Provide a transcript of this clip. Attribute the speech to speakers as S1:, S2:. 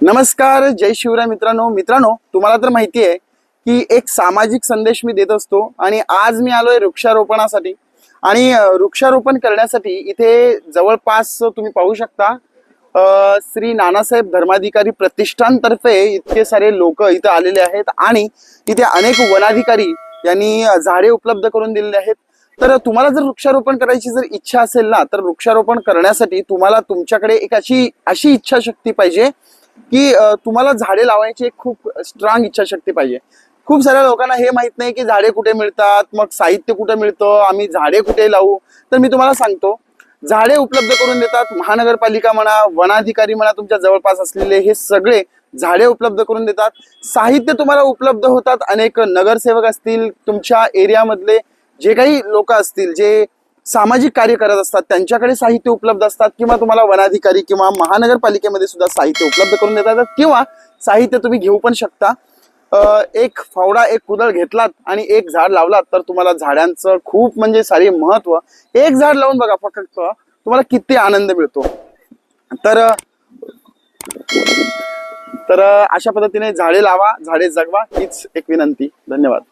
S1: नमस्कार जय शिवराय मित्रांनो. मित्रांनो तुम्हाला तर माहिती आहे की एक सामाजिक संदेश मी देत असतो आणि आज मी आलोय वृक्षारोपणासाठी. आणि वृक्षारोपण करण्यासाठी इथे जवळपास तुम्ही पाहू शकता श्री नानासाहेब धर्माधिकारी प्रतिष्ठानतर्फे इतके सारे लोक इथे आलेले आहेत आणि इथे अनेक वनाधिकारी यांनी झाडे उपलब्ध करून दिलेले आहेत. तर तुम्हाला जर वृक्षारोपण करायची जर इच्छा असेल ना तर वृक्षारोपण करण्यासाठी तुम्हाला तुमच्याकडे एक अशी अशी इच्छाशक्ती पाहिजे की तुम्हाला झाडे लावायची एक खूप स्ट्रॉंग इच्छाशक्ती पाहिजे. खूप साऱ्या लोकांना हे माहीत नाही की झाडे कुठे मिळतात मग साहित्य कुठे मिळतं आम्ही झाडे कुठे लावू? तर मी तुम्हाला सांगतो झाडे उपलब्ध करून देतात महानगरपालिका म्हणा वनाधिकारी म्हणा तुमच्या जवळपास असलेले हे सगळे झाडे उपलब्ध करून देतात. साहित्य तुम्हाला उपलब्ध होतात अनेक नगरसेवक असतील तुमच्या एरियामधले जे काही लोक असतील जे सामाजिक कार्य करत असतात त्यांच्याकडे साहित्य उपलब्ध असतात किंवा तुम्हाला वनाधिकारी किंवा महानगरपालिकेमध्ये सुद्धा साहित्य उपलब्ध करून देतात. किंवा साहित्य तुम्ही घेऊ पण शकता. एक फावडा एक कुदळ घेतलात आणि एक झाड लावलात तर तुम्हाला झाडांचं खूप म्हणजे सारे महत्त्व. एक झाड लावून बघा फक्त तुम्हाला किती आनंद मिळतो. तर तर अशा पद्धतीने झाडे लावा झाडे जगवा हीच एक विनंती. धन्यवाद.